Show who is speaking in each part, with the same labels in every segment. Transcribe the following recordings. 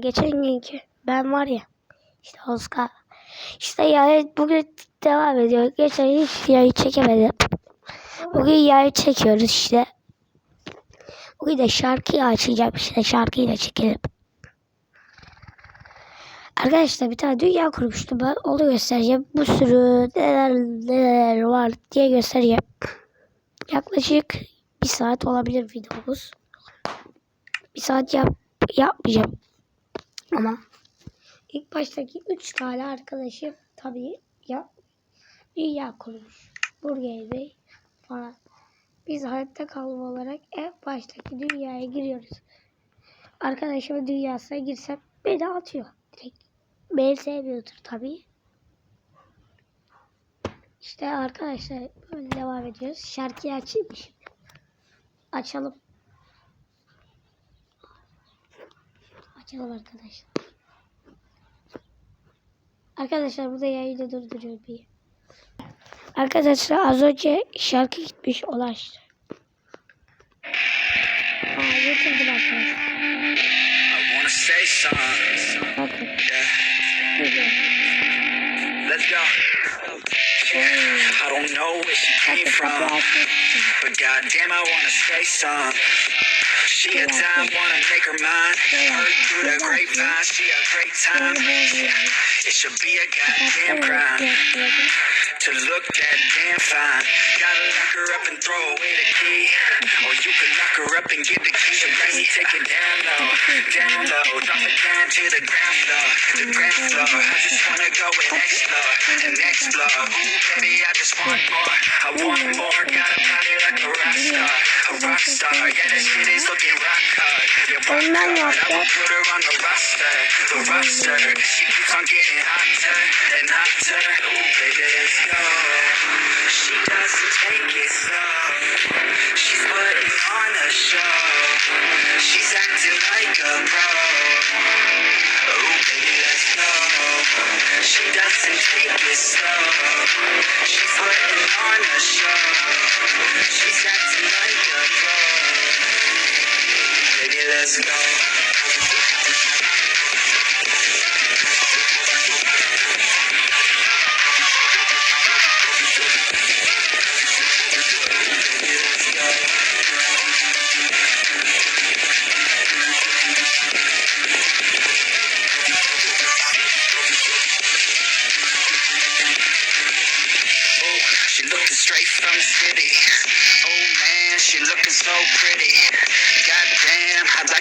Speaker 1: Geçen günkü ben var ya işte Oscar. İşte yani bugün devam ediyor. Geçen hiç yayı çekemedim. Bugün yayı çekiyoruz işte. Bugün de şarkıyı açacağım işte şarkıyı da çekelim. Arkadaşlar bir tane dünya kurmuştum ben. Onu göstereceğim. Bu sürü neler neler var diye göstereceğim. Yaklaşık bir saat olabilir videomuz. Bir saat yap yapmayacağım. Ama ilk baştaki üç tane arkadaşım tabii ya dünya kurmuş. Burger Bey falan. Biz hayatta kalma olarak en baştaki dünyaya giriyoruz. Arkadaşımın dünyasına girsem beni atıyor direkt. Beni sevmiyordur tabii. İşte arkadaşlar böyle devam ediyoruz. Şarkıyı açayım şimdi? Açalım. Açalım arkadaşlar. Arkadaşlar burada yayını durduruyor bir. Arkadaşlar az önce şarkı gitmiş ulaştı. Aa getirdim arkadaşlar.
Speaker 2: Don't know where she came from, but goddamn, I wanna say some. She a dime, wanna make her mine. Heard through the grapevine, she a great time. It should be a goddamn crime to look that damn fine. Gotta lock her up and throw away the key, or you can lock her up and give the key to me. Take it down low, down low, drop it down to the ground floor, the ground floor. I just wanna go and explore, and explore. Ooh, baby, I just want more. I want more. Got a body like a rock star, a rock star. Yeah, this shit is looking rock hard. Yeah, oh, rock
Speaker 1: Ondan
Speaker 2: hard. I
Speaker 1: yaptı.
Speaker 2: will put her on the roster, the roster. She keeps on getting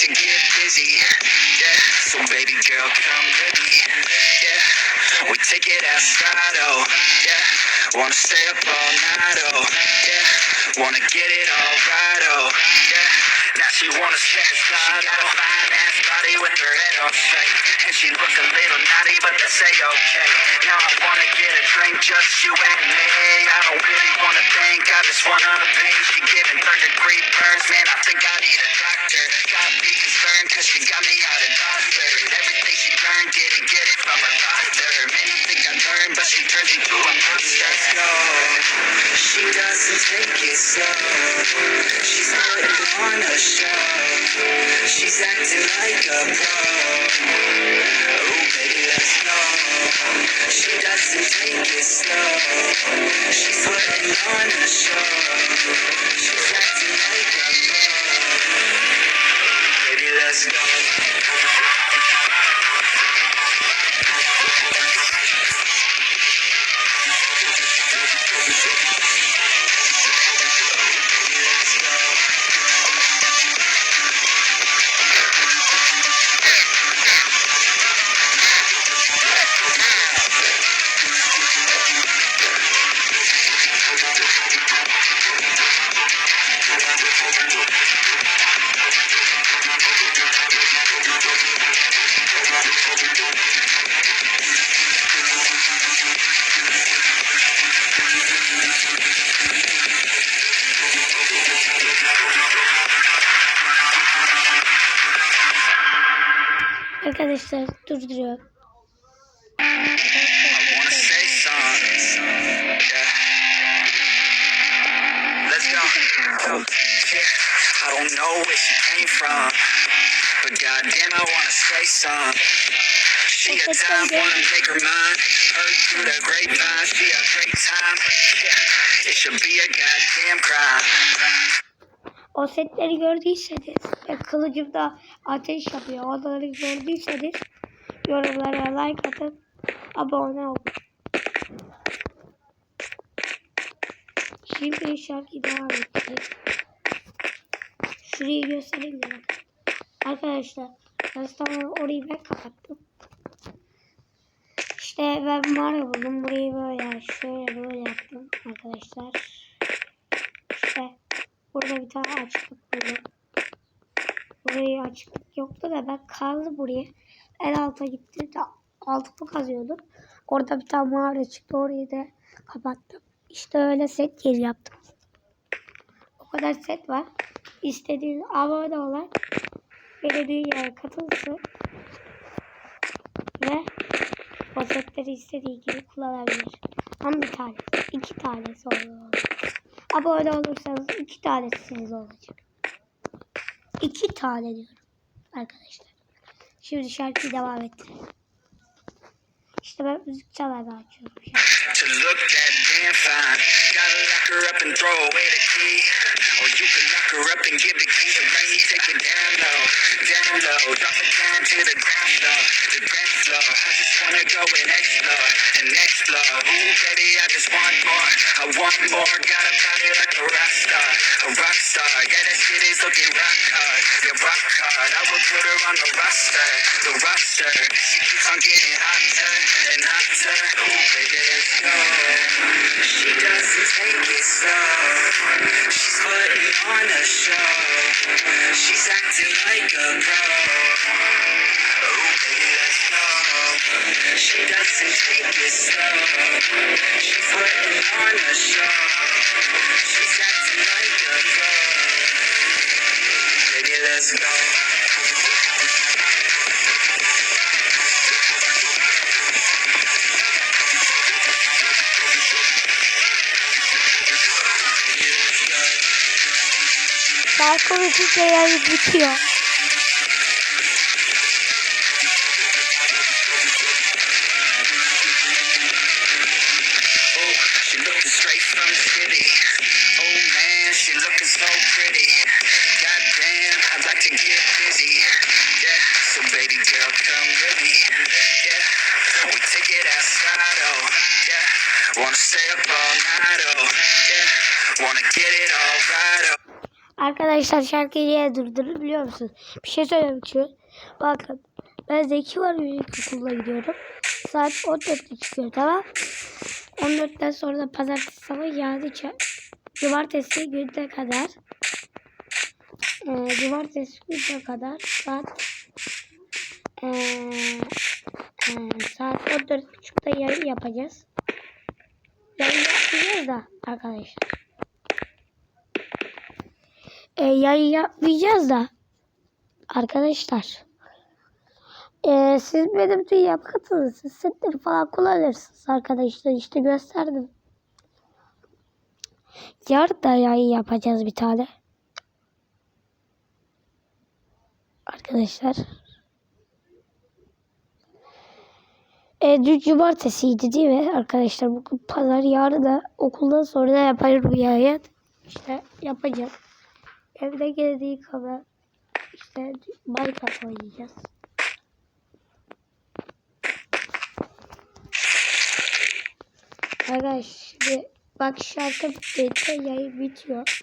Speaker 2: to get busy. Yeah, so baby girl, come with me. Yeah, we take it outside, oh. Yeah, wanna stay up all night, oh. Yeah, wanna get it all right, oh. Yeah. Now she wanna step aside. She got a fine ass body with her head on straight. And she look a little naughty, but that's a-okay. Now I wanna get a drink, just you and me. I don't really wanna think, I just wanna be. She giving third degree burns, man, I think I need a doctor. Concerned, cause she got me out of doctor. Everything she learned, didn't get it from her doctor. Man, you think I learned, but she turned into a monster. Let's go. She doesn't take it slow. She's putting on a show. She's acting like a pro.
Speaker 1: Arkadaşlar durduruyor.
Speaker 2: I don't know where she came from, but goddamn, I wanna say some. She a time, wanna make her mine. Heard through the grapevine, she a great time. It should be a goddamn crime.
Speaker 1: O setleri gördüyseniz ve kılıcımda ateş yapıyor. Onları gördüyseniz yorumlara like atın. Abone olun. Şimdi şarkı devam edecek. Şurayı göstereyim? Bakın. Arkadaşlar Rastamalı orayı ben kapattım. İşte ben mağara buldum. Burayı böyle şöyle böyle yaptım arkadaşlar. Burada bir tane açıklık buldum. Burayı açıklık yoktu da ben kazdım buraya. En alta gitti de altını kazıyordum. Orada bir tane mağara çıktı. Orayı da kapattım. İşte öyle set geri yaptım. O kadar set var. İstediğiniz abone olan belediyeye katılsın. Ve o setleri istediği gibi kullanabilir. Ama bir tane, iki tanesi olur. Abone olursanız iki tanesi siz olacak. İki tane diyorum arkadaşlar. Şimdi şarkıyı devam ettirelim. İşte ben müzik çalardan açıyorum şarkıyı.
Speaker 2: Down. Drop down to the ground floor, the ground floor. I just wanna go and explore, and explore. Ooh, baby, I just want more. I want more. Gotta party like a rock star, a rock star. Yeah, that shit is looking rock hard, yeah, rock hard. I will put her on the roster, the roster. She keeps on getting hotter and hotter. Ooh, baby, let's go. She doesn't take it slow. She's putting on a show. She's acting like a pro. She doesn't take it slow. She's putting on a show. She's acting like a pro. Baby, let's go.
Speaker 1: Şarkı bitince yayın bitiyor.
Speaker 2: Pretty. Goddamn, I'd like to get busy. Yeah, so baby girl, come with me. Yeah, we take it outside. Oh, yeah, wanna stay up all night. Oh, yeah, wanna get it all right. Oh.
Speaker 1: Arkadaşlar şarkıyı niye durdurur biliyor musunuz? Bir şey söylemek istiyorum. Bakın ben Zeki var okuluna gidiyorum. Saat 14'te çıkıyor tamam. 14'ten sonra da pazartesi sabah yani ç- cumartesi günde kadar e, cumartesi günde kadar saat e, e, saat 14.30'da yayın yapacağız. Yayın yapacağız da arkadaşlar. e, yayın yapmayacağız da arkadaşlar e, siz benim dünyam katılırsınız setleri falan kullanırsınız arkadaşlar işte gösterdim yarın da yayın yapacağız bir tane arkadaşlar. E, dün cumartesiydi değil mi arkadaşlar? Bugün pazar. Yarın da okuldan sonra da yaparım yayın? İşte yapacağım. Evde geldiği kadar işte Minecraft oynayacağız. Arkadaş şimdi bak şarkı bitince yayın bitiyor.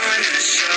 Speaker 2: on a show.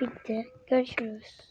Speaker 1: Bitti. Görüşürüz.